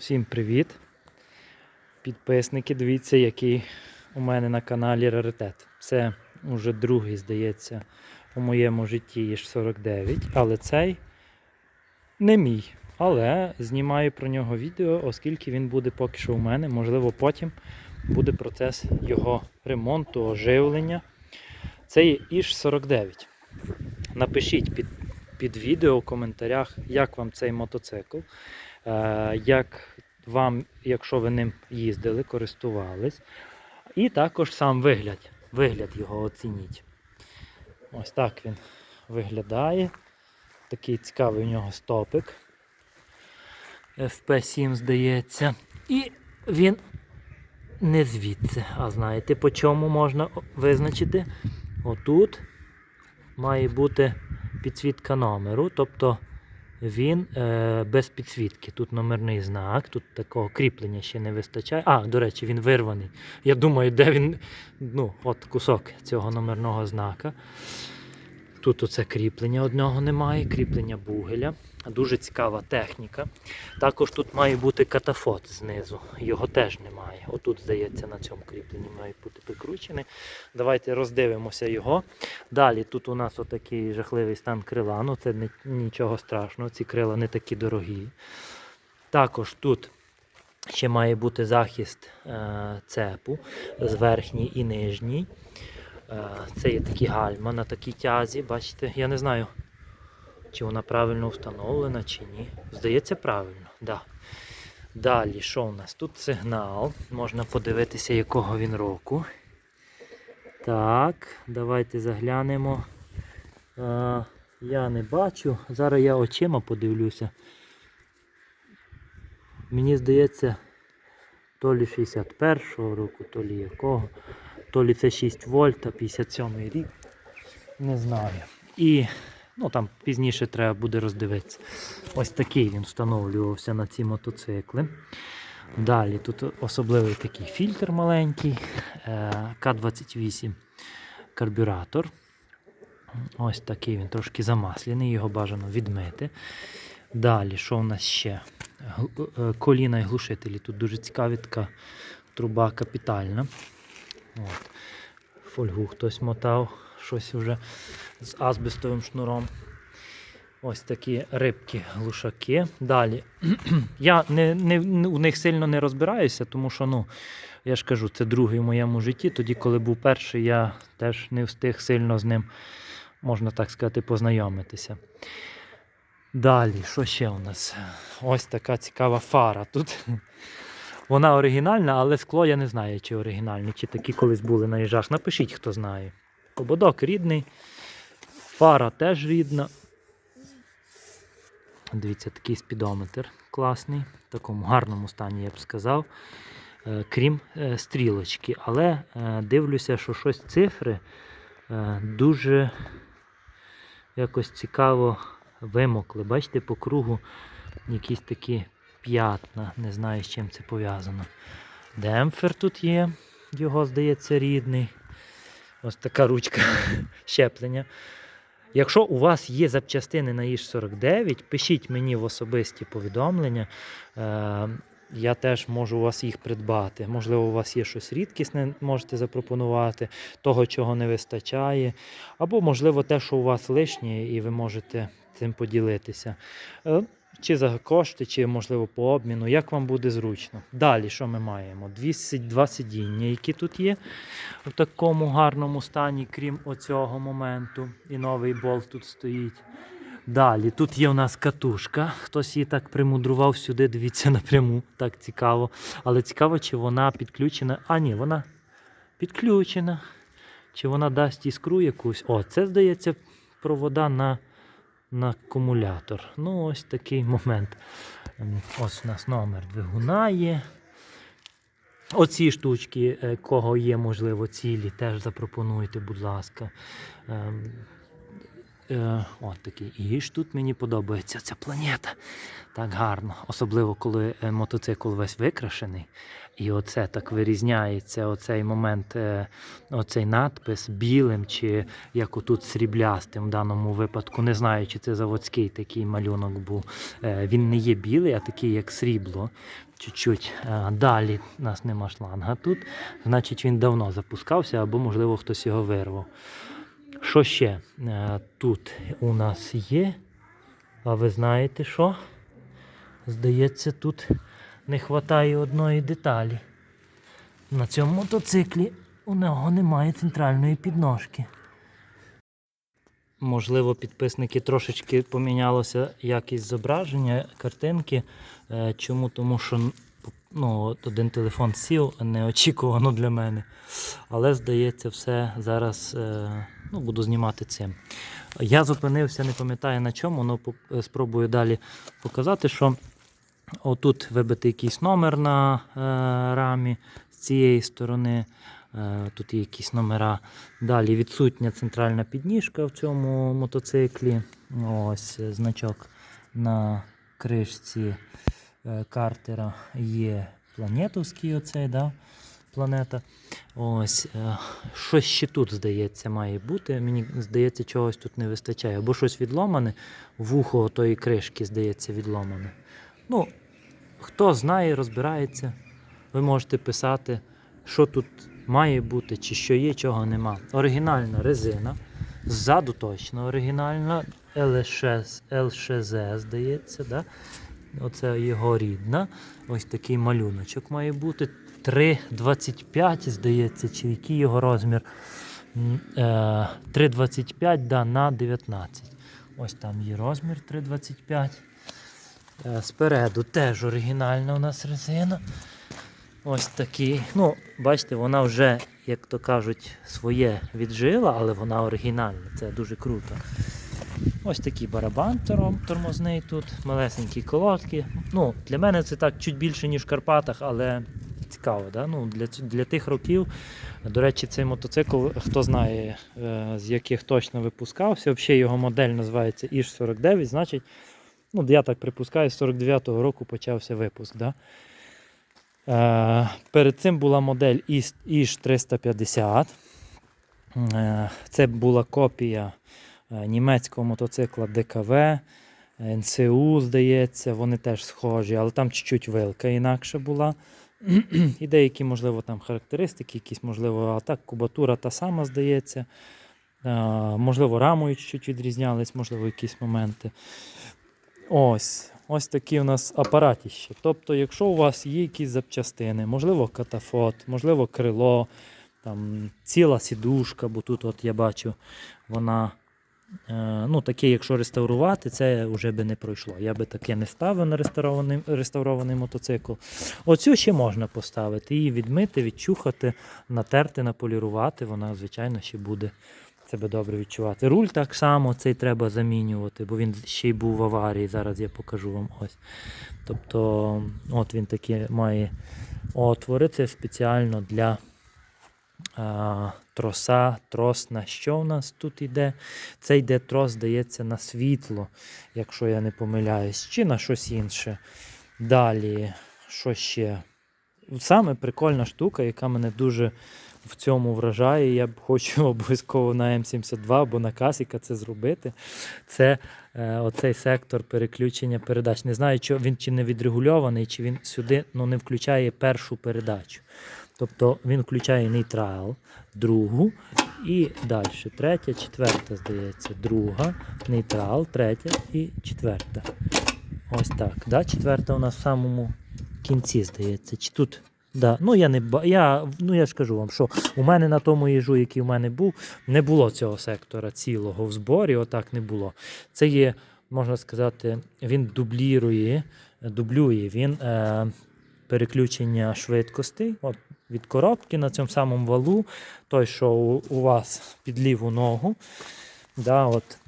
Всім привіт! Підписники, дивіться, який у мене на каналі раритет. Це вже другий, здається, у моєму житті Іж 49, але цей не мій. Але знімаю про нього відео, оскільки він буде поки що у мене. Можливо, потім буде процес його ремонту, оживлення. Це є Іж 49. Напишіть під, під відео в коментарях, як вам цей мотоцикл. Е, як вам, якщо ви ним їздили, користувались. І також сам вигляд. Вигляд його оцініть. Ось так він виглядає. Такий цікавий у нього стопик. FP7, здається. І він не звідси. А знаєте, по чому можна визначити? Отут має бути підсвітка номеру. Тобто він е, без підсвітки. Тут номерний знак, тут такого кріплення ще не вистачає. А, до речі, він вирваний. Я думаю, де він. Ну, от кусок цього номерного знака. Тут оце кріплення одного немає, кріплення бугеля. Дуже цікава техніка. Також тут має бути катафот знизу. Його теж немає. Отут, здається, на цьому кріпленні має бути прикручений. Давайте роздивимося його. Далі тут у нас отакий жахливий стан крила. Ну це не, нічого страшного, ці крила не такі дорогі. Також тут ще має бути захист е, цепу з верхній і нижній. Е, Це є такі гальма на такій тязі. Бачите, я не знаю, чи вона правильно встановлена, чи ні. Здається, правильно. Да. Далі, що у нас? Тут сигнал. Можна подивитися, якого він року. Так, давайте заглянемо. Е, я не бачу. Зараз я очима подивлюся. Мені здається, то лі 61-го року, то лі якого. То лі це 6 вольт, а 57 рік. Не знаю. І ну, там пізніше треба буде роздивитися. Ось такий він встановлювався на ці мотоцикли. Далі тут особливий такий фільтр маленький, е, К28 карбюратор. Ось такий він трошки замасляний, його бажано відмити. Далі, що в нас ще? Е, Коліна і глушителі. Тут дуже цікаві така труба капітальна. От. Фольгу хтось мотав, щось вже з азбестовим шнуром. Ось такі рибки, глушаки. Далі. Я не, не- у них сильно не розбираюся, тому що, ну, я ж кажу, це другий в моєму житті. Тоді, коли був перший, я теж не встиг сильно з ним, можна так сказати, познайомитися. Далі, що ще у нас? Ось така цікава фара. Тут вона оригінальна, але скло я не знаю, чи оригінальне, чи такі колись були на їжах. Напишіть, хто знає. Ободок рідний, фара теж рідна. Дивіться, такий спідометр класний, в такому гарному стані, я б сказав. Е, Крім е, стрілочки. Але е, дивлюся, що щось цифри дуже якось цікаво вимокли. Бачите, по кругу якісь такі п'ятна. Не знаю, з чим це пов'язано. Демпфер тут є, його, здається, рідний. Ось така ручка щеплення. Якщо у вас є запчастини на іж 49, пишіть мені в особисті повідомлення. Е, я теж можу у вас їх придбати. Можливо, у вас є щось рідкісне, можете запропонувати, того, чого не вистачає. Або, можливо, те, що у вас лишнє, і ви можете цим поділитися. Чи за кошти, чи, можливо, по обміну, як вам буде зручно. Далі, що ми маємо? Дві, си- два сидіння, які тут є в такому гарному стані, крім оцього моменту. І новий болт тут стоїть. Далі, тут є у нас катушка. Хтось її так примудрував сюди, дивіться напряму, так цікаво. Але цікаво, чи вона підключена. А, ні, вона підключена. Чи вона дасть іскру якусь. О, це здається провода на, на акумулятор. Ну, ось такий момент. Ем, Ось у нас номер двигуна є. Оці штучки, е, кого є, можливо, цілі, теж запропонуйте, будь ласка. Е, от такий. І ж тут мені подобається ця планета. Так гарно. Особливо, коли е, мотоцикл весь викрашений. І оце так вирізняється оцей момент, е, оцей надпис білим, чи як отут сріблястим в даному випадку. Не знаю, чи це заводський такий малюнок був. Е, Він не є білий, а такий як срібло. Чуть-чуть далі нас нема шланга тут. Значить, він давно запускався, або, можливо, хтось його вирвав. Що ще е, тут у нас є? А ви знаєте що? Здається, тут не вистачає одної деталі. На цьому мотоциклі у нього немає центральної підножки. Можливо, підписники трошечки помінялося якість зображення, картинки. Е, Чому? Тому що ну, один телефон сів неочікувано для мене. Але здається, все зараз е, ну, буду знімати цим. Я зупинився, не пам'ятаю на чому, але спробую далі показати, що отут вибитий якийсь номер на е, рамі з цієї сторони. Е, Тут є якісь номера. Далі відсутня центральна підніжка в цьому мотоциклі. Ось е, значок на кришці е, картера є планетовський оцей, да? планета. Ось, е, щось ще тут, здається, має бути. Мені здається, чогось тут не вистачає. Або щось відломане, вухо тої кришки, здається, відломане. Ну, хто знає, розбирається, ви можете писати, що тут має бути, чи що є, чого нема. Оригінальна резина. Ззаду точно оригінальна. LSZ здається, да? Оце його рідна. Ось такий малюночок має бути. 3,25, здається, чи який його розмір. Е, 3,25 да, на 19. Ось там є розмір 3,25. Е, Спереду теж оригінальна у нас резина. Ось такий. Ну, бачите, вона вже, як то кажуть, своє віджила, але вона оригінальна. Це дуже круто. Ось такий барабан тормозний тут, малесенькі колодки. Ну, для мене це так чуть більше, ніж в Карпатах, але цікаво. Да? Ну, для, для тих років. До речі, цей мотоцикл, хто знає, е, з яких точно випускався. Взагалі його модель називається іж 49, значить, ну, я так припускаю, з 49-го року почався випуск. Да? Е, перед цим була модель іж іж 350. Е, це була копія німецького мотоцикла ДКВ, НСУ, здається, вони теж схожі, але там чуть-чуть вилка інакша була. І деякі, можливо, там характеристики, якісь, можливо, а так, кубатура та сама, здається. Е, Можливо, рамою чуть відрізнялись, можливо, якісь моменти. Ось, ось такі у нас апаратіще. Тобто, якщо у вас є якісь запчастини, можливо, катафот, можливо, крило, там, ціла сідушка, бо тут от я бачу, вона. Е, Ну, таке, якщо реставрувати, це вже би не пройшло. Я би таке не ставив на реставрований, реставрований мотоцикл. Оцю ще можна поставити, її відмити, відчухати, натерти, наполірувати. Вона, звичайно, ще буде себе добре відчувати. Руль так само цей треба замінювати, бо він ще й був в аварії. Зараз я покажу вам ось. Тобто, от він такі має отвори. Це спеціально для троса, трос на що в нас тут йде. Це йде трос, здається, на світло, якщо я не помиляюсь, чи на щось інше. Далі, що ще? Саме прикольна штука, яка мене дуже в цьому вражає. Я б хочу обов'язково на М72 або на Касіка це зробити. Це е, оцей сектор переключення передач. Не знаю, чи він чи не відрегульований, чи він сюди ну, не включає першу передачу. Тобто він включає нейтрал, другу і далі. Третя, четверта, здається, друга, нейтрал, третя і четверта. Ось так. Да? Четверта у нас в самому кінці, здається. Чи тут Да. Ну, я не я, ну я ж кажу вам, що у мене на тому їжу, який у мене був, не було цього сектора цілого в зборі, отак не було. Це є, можна сказати, він дублірує, дублює він е, переключення швидкостей. От, від коробки на цьому самому валу, той, що у, вас під ліву ногу. Да, от,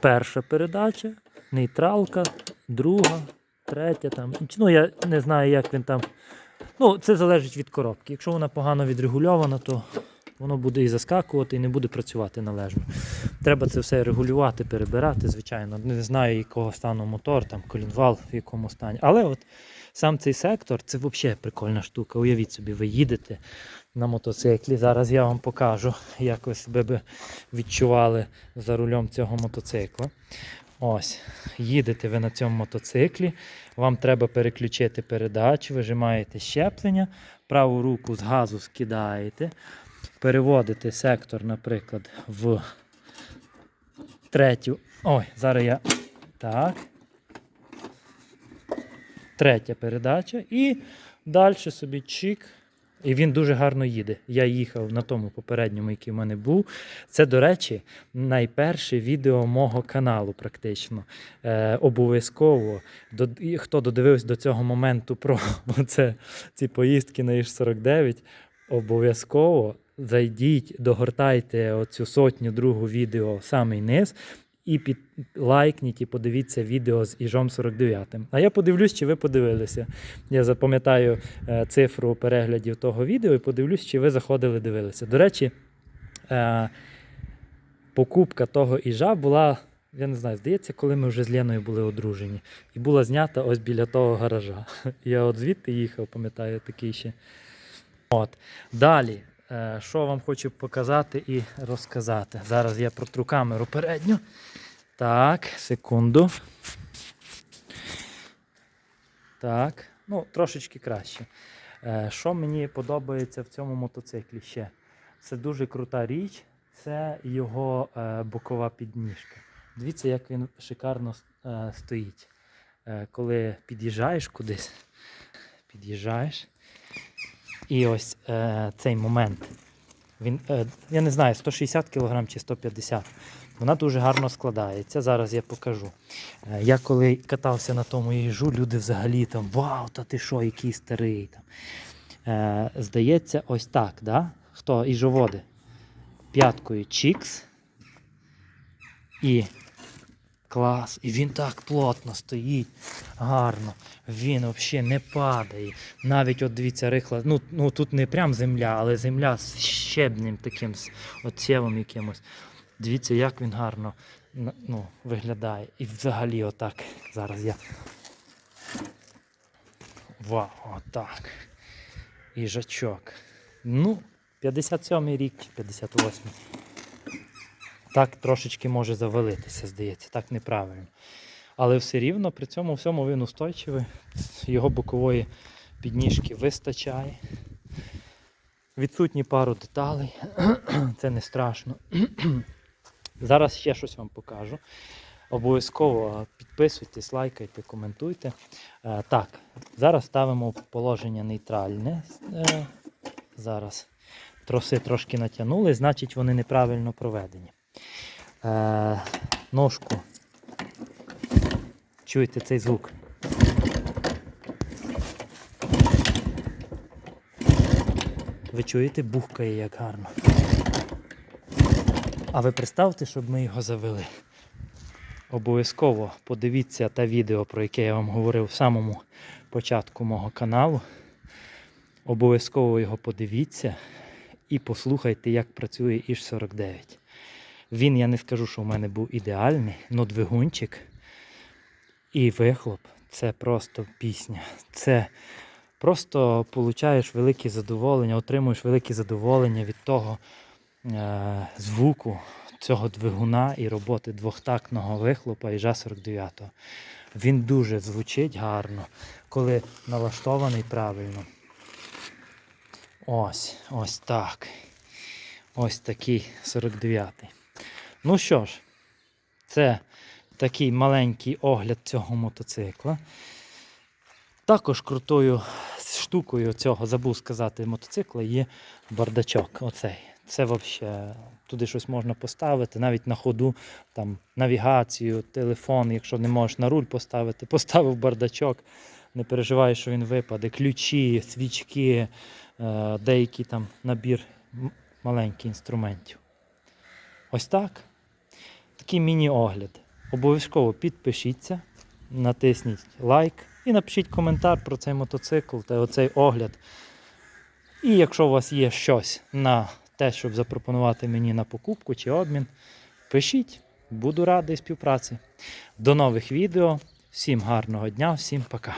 перша передача, нейтралка, друга, третя. Там. Ну, я не знаю, як він там. Ну, це залежить від коробки. Якщо вона погано відрегульована, то воно буде і заскакувати, і не буде працювати належно. Треба це все регулювати, перебирати, звичайно. Не знаю, якого стану мотор, там колінвал в якому стані. Але от сам цей сектор це взагалі прикольна штука. Уявіть собі, ви їдете на мотоциклі. Зараз я вам покажу, як ви себе би відчували за рулем цього мотоцикла. Ось, їдете ви на цьому мотоциклі, вам треба переключити передачу, вижимаєте щеплення, праву руку з газу скидаєте, переводите сектор, наприклад, в третю. Ой, зараз я. Так. Третя передача. І далі собі чик. І він дуже гарно їде. Я їхав на тому попередньому, який в мене був. Це, до речі, найперше відео мого каналу, практично. Е, обов'язково, до, хто додивився до цього моменту про це, ці поїздки на Іж-49, обов'язково зайдіть, догортайте оцю сотню другу відео в самий низ. І під лайкніть і подивіться відео з Іжом 49. А я подивлюсь, чи ви подивилися. Я запам'ятаю е, цифру переглядів того відео і подивлюсь, чи ви заходили, дивилися. До речі, е, покупка того Іжа була, я не знаю, здається, коли ми вже з Леною були одружені. І була знята ось біля того гаража. Я от звідти їхав, пам'ятаю, такий ще. От. Далі. Е, Що вам хочу показати і розказати. Зараз я протру камеру передню. Так, секунду. Так, ну, трошечки краще. Е, Що мені подобається в цьому мотоциклі ще? Це дуже крута річ, це його е, бокова підніжка. Дивіться, як він шикарно стоїть. Коли під'їжджаєш кудись, під'їжджаєш. І ось е, цей момент. Він, е, я не знаю, 160 кг чи 150 Вона дуже гарно складається. Зараз я покажу. Е, я коли катався на тому їжу, люди взагалі там Вау, та ти що, який старий там. Е, здається, ось так, да? Хто іжоводи? П'яткою чікс. І клас. І він так плотно стоїть, гарно. Він взагалі не падає. Навіть от дивіться, рихла. Ну, ну тут не прям земля, але земля з щебнем таким, з оцєвом якимось. Дивіться, як він гарно ну, виглядає. І взагалі отак. Зараз я. Вау, отак. Їжачок. Ну, 57-й рік чи 58-й. Так трошечки може завалитися, здається, так неправильно. Але все рівно при цьому всьому він устойчивий. Його бокової підніжки вистачає. Відсутні пару деталей. Це не страшно. Зараз ще щось вам покажу. Обов'язково підписуйтесь, лайкайте, коментуйте. Е, Так, зараз ставимо положення нейтральне. Е, Зараз троси трошки натягнули, значить вони неправильно проведені. Е, Ножку. Чуєте цей звук? Ви чуєте, бухкає як гарно. А ви представте, щоб ми його завели. Обов'язково подивіться те відео, про яке я вам говорив в самому початку мого каналу. Обов'язково його подивіться і послухайте, як працює Іж 49. Він, я не скажу, що в мене був ідеальний, але двигунчик і вихлоп це просто пісня. Це просто получаєш велике задоволення, отримуєш велике задоволення від того е, звуку цього двигуна і роботи двохтактного вихлопа Іжа 49. Він дуже звучить гарно, коли налаштований правильно. Ось, ось так. Ось такий 49-й. Ну що ж, це такий маленький огляд цього мотоцикла. Також крутою штукою цього, забув сказати, мотоцикла є бардачок. Оцей. Це взагалі туди щось можна поставити, навіть на ходу, там навігацію, телефон, якщо не можеш на руль поставити, поставив бардачок, не переживай, що він випаде. Ключі, свічки, е, деякий там набір маленьких інструментів. Ось так. Такий міні-огляд. Обов'язково підпишіться, натисніть лайк і напишіть коментар про цей мотоцикл та оцей огляд. І якщо у вас є щось на те, щоб запропонувати мені на покупку чи обмін, пишіть, буду радий співпраці. До нових відео. Всім гарного дня, всім пока.